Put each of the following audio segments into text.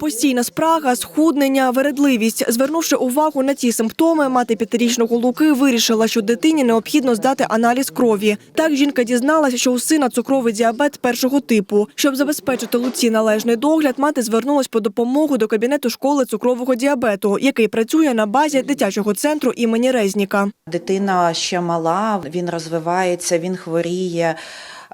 Постійна спрага, схуднення, вередливість. Звернувши увагу на ці симптоми, мати п'ятирічного Луки вирішила, що дитині необхідно здати аналіз крові. Так жінка дізналася, що у сина цукровий діабет першого типу. Щоб забезпечити Луці належний догляд, мати звернулась по допомогу до кабінету школи цукрового діабету, який працює на базі дитячого центру імені Резніка. Дитина ще мала, він розвивається, він хворіє.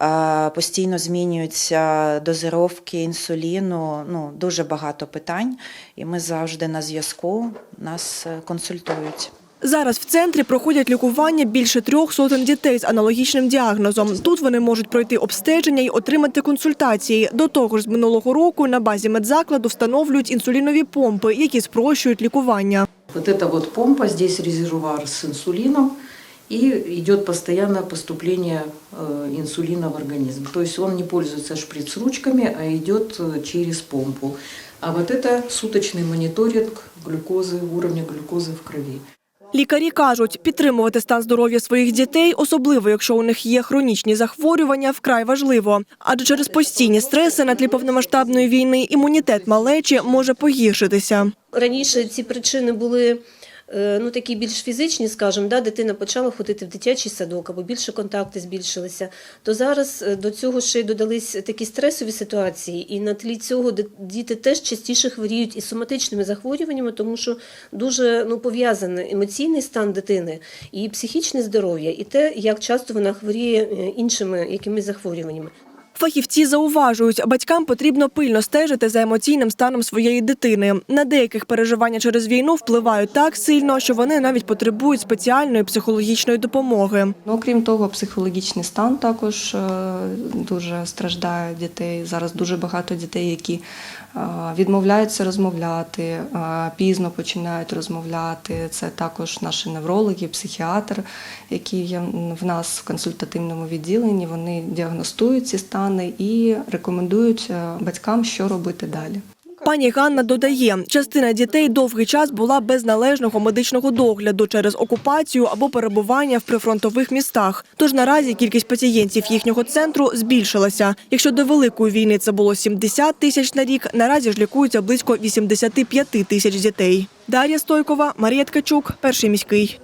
Е, Постійно змінюються дозировки інсуліну. Ну дуже багато питань, і ми завжди на зв'язку нас е, консультують. Зараз в центрі проходять лікування більше трьох сотень дітей з аналогічним діагнозом. Тут вони можуть пройти обстеження і отримати консультації. До того ж, з минулого року на базі медзакладу встановлюють інсулінові помпи, які спрощують лікування. Вот эта вот помпа, здесь резервуар с инсулином, и идет постоянное поступление э, инсулина в организм. То есть он не пользуется шприц-ручками, а идет э, через помпу. А вот это суточный мониторинг глюкозы, уровня глюкозы в крови. Лікарі кажуть, підтримувати стан здоров'я своїх дітей, особливо якщо у них є хронічні захворювання, вкрай важливо. Адже через постійні стреси на тлі повномасштабної війни імунітет малечі може погіршитися. Раніше ці причини були е, ну, такі більш фізичні, скажімо, да, дитина почала ходити в дитячий садок або більше контакти збільшилися. То зараз е, до цього ще й додались такі стресові ситуації, і на тлі цього діти теж частіше хворіють із соматичними захворюваннями, тому що дуже ну, пов'язаний емоційний стан дитини і психічне здоров'я, і те, як часто вона хворіє е, іншими якимись захворюваннями. Фахівці зауважують, батькам потрібно пильно стежити за емоційним станом своєї дитини. На деяких переживання через війну впливають так сильно, що вони навіть потребують спеціальної психологічної допомоги. Ну, окрім того, психологічний стан також е, дуже страждає дітей. Зараз дуже багато дітей, які е, відмовляються розмовляти, е, пізно починають розмовляти. Це також наші неврологи, психіатр, які є в нас в консультативному відділенні. Вони діагностують ці стани і рекомендують батькам, що робити далі. Пані Ганна додає, частина дітей довгий час була без належного медичного догляду через окупацію або перебування в прифронтових містах. Тож наразі кількість пацієнтів їхнього центру збільшилася. Якщо до великої війни це було 70 тисяч на рік, наразі ж лікуються близько 85 тисяч дітей. Дар'я Стойкова, Марія Ткачук, перший міський.